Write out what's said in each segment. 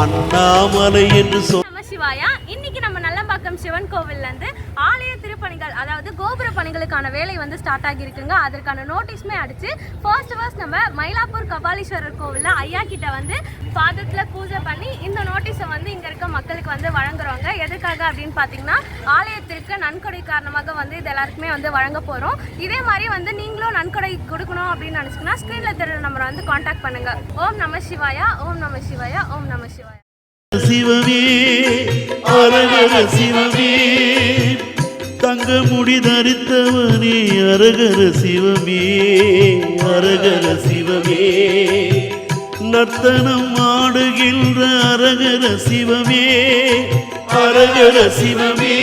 அண்ணாமலை என்று சொல் நம சிவாயா. இன்னைக்கு நம்ம நல்லம்பாக்கம் சிவன் கோவில்லேருந்து ஆலய திருப்பணிகள் அதாவது கோபுர பணிகளுக்கான வேலை வந்து ஸ்டார்ட் ஆகியிருக்குங்க. அதற்கான நோட்டீஸுமே அடிச்சு ஃபர்ஸ்ட் ஃபர்ஸ்ட் நம்ம மயிலாப்பூர் கபாலீஸ்வரர் கோவிலில் ஐயா கிட்ட வந்து பாதத்தில் பூஜை பண்ணி இந்த நோட்டீஸை வந்து இங்கே இருக்க மக்களுக்கு வந்து வழங்குறோங்க. எதுக்காக அப்படின்னு பார்த்தீங்கன்னா ஆலயத்திற்கு நன்கொடை காரணமாக வந்து இது எல்லாருக்குமே வந்து வழங்க போகிறோம் இதே மாதிரி வந்து நீங்களும் நன்கொடை கொடுக்கணும் அப்படின்னு நினச்சிங்கன்னா ஸ்க்ரீனில் தெரியற நம்பரை வந்து காண்டாக்ட் பண்ணுங்க. ஓம் நம சிவாயா ஓம் நம சிவாயா ஓம் நம சிவாயா. சிவமே அரகர சிவமே தங்க முடி தரித்தவனே அரகர சிவமே அரகர சிவமே. நர்த்தனம் ஆடுகின்ற அரகர சிவமே அரகர சிவமே.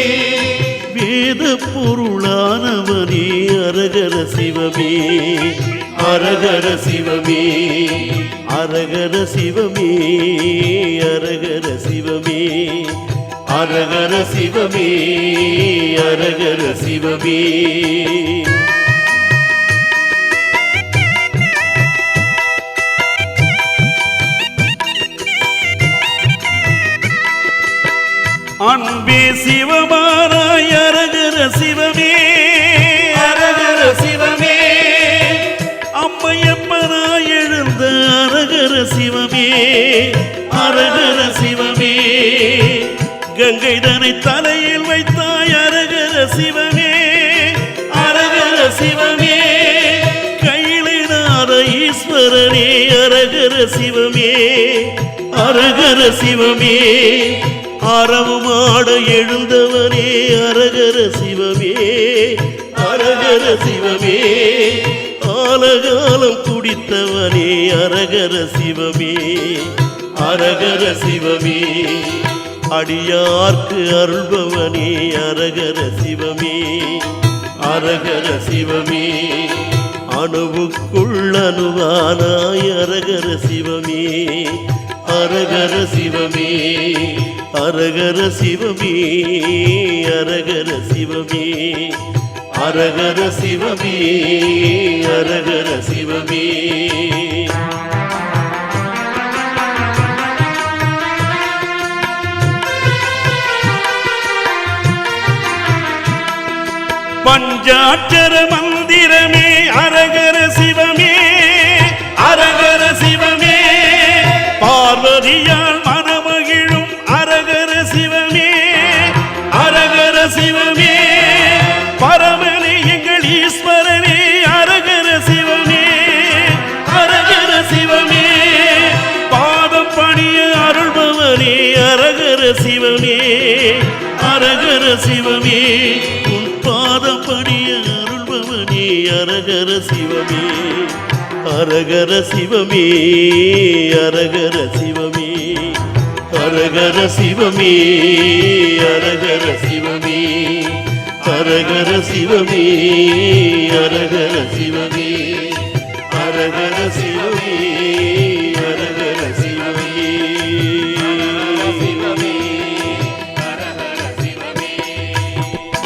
வேத பொருளானவனே அரகர சிவமே. அரகர சிவமே அரகர சிவமே அரகர சிவமே. அரகர சிவமே அரகர சிவமே. அன்பே சிவமானாய் அரகர சிவமே. அரகர சிவமே அரகர சிவமே. கங்கை தனை தலையில் வைத்தாய் அரகர சிவமே அரகர சிவமே. கையிலினாத ஈஸ்வரனே அரகர சிவமே அரகர சிவமே. அறவுமாட எழுந்தவனே அரகர சிவமே அரகர சிவமே. ஆலகாலம் குடித்தவனே அரகர சிவமே அரகர சிவமே. அடியார்க்கு அருள்பவனே அரகர சிவமே அரகர சிவமே. அணுவுக்குள் அணுவானாய் அரகர சிவமே அரகர சிவமே. அரகர சிவமே அரகர சிவமே. அரகர சிவமே அரகர சிவமே. பஞ்சாட்சர மந்திரமே அரகர சிவமே அரகர சிவமே. பார்வதியால் சிவமே அரகர சிவமே உன் பாதம் பணிய அருள்பவனே அரகர சிவமே அரகர சிவமே அரகர சிவமே அரகர சிவமே அரகர சிவமே அரகர சிவமே அரகர சிவமே அரகர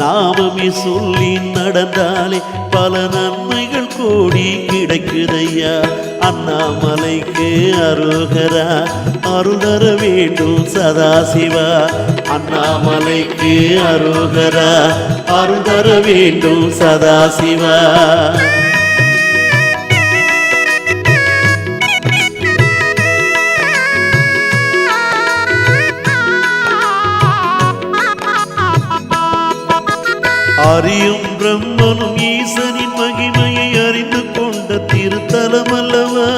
நாமமே சொல்லி நடந்தாலே பல நன்மைகள் கூடி கிடைக்குதையா? அண்ணாமலைக்கு அருகரா அருகர வேண்டும் சதாசிவா. அண்ணாமலைக்கு அருகரா அருகர வேண்டும் சதாசிவா. ஆரியும் பிரம்மனும் ஈசனின் மகிமையை அறிந்து கொண்ட திருத்தலம் அல்லவா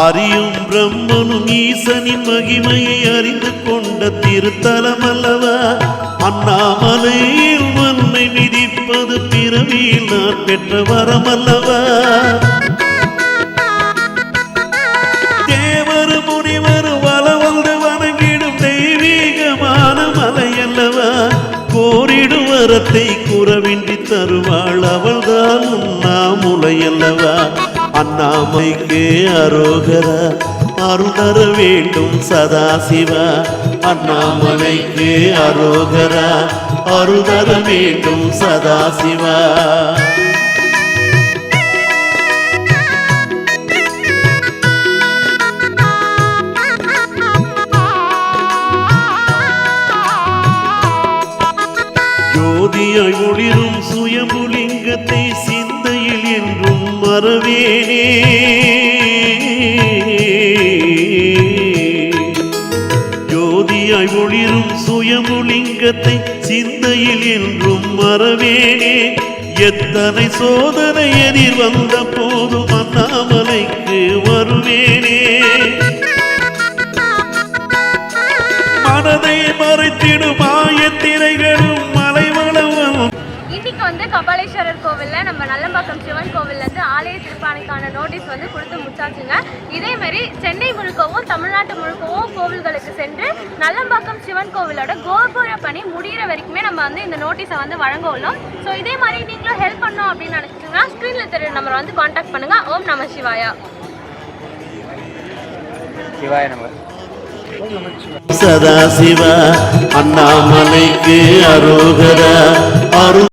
அறியும் பிரம்மனும் ஈசனின் மகிமையை அறிந்து கொண்ட திருத்தலம் அல்லவா அண்ணாமலையில் மண்ணை மிதிப்பது பிறவியில் நான் பெற்ற வரமல்லவா? வரத்தை குறவின்றி தருவாள் அவள்தான் உண்ணாமுலையல்லவா அண்ணாமைக்கு அரோகரா அருள் தர வேண்டும் சதாசிவா. அண்ணாமலைக்கு அரோகரா அருள் தர வேண்டும் சதாசிவா. ஜோதியாய் ஒளிரும் சுயம்புலிங்கத்தை சிந்தையில் என்றும் மறவேனே ஜோதியாய் ஒளிரும் சுயம்புலிங்கத்தை சிந்தையில் என்றும் மறவேனே எத்தனை சோதனை எதிர் வந்த போதும் அண்ணாமலைக்கு வருவேனே மனதை மறைத்திடும் ஆயத்திரைகள். இன்னைக்கு வந்து கபாலீஸ்வரர் கோவில்ல நம்ம நல்லம்பாக்கம் சிவன் கோவில்ல இருந்து ஆலய திருப்பாணிக்கான நோட்டீஸ் வந்து கொடுத்து முடிச்சாச்சுங்க. இதே மாதிரி சென்னை முழுக்கவும் தமிழ்நாட்டு முழுக்கவும் கோவில்களுக்கு சென்று நல்லம்பாக்கம் சிவன் கோவிலோட கோபுர பணி முடியிற வரைக்குமே நம்ம வந்து இந்த நோட்டீஸை வந்து வழங்க உள்ளோம். ஸோ இதே மாதிரி நீங்களும் ஹெல்ப் பண்ணோம் அப்படின்னு நினைச்சீங்கன்னா ஸ்க்ரீன்ல தெரிய நம்பரை வந்து காண்டாக்ட் பண்ணுங்க. ஓம் நம சிவாயா. சிவாய நமக சதாசிவா அண்ணாமலைக்கு அரோகரா அரு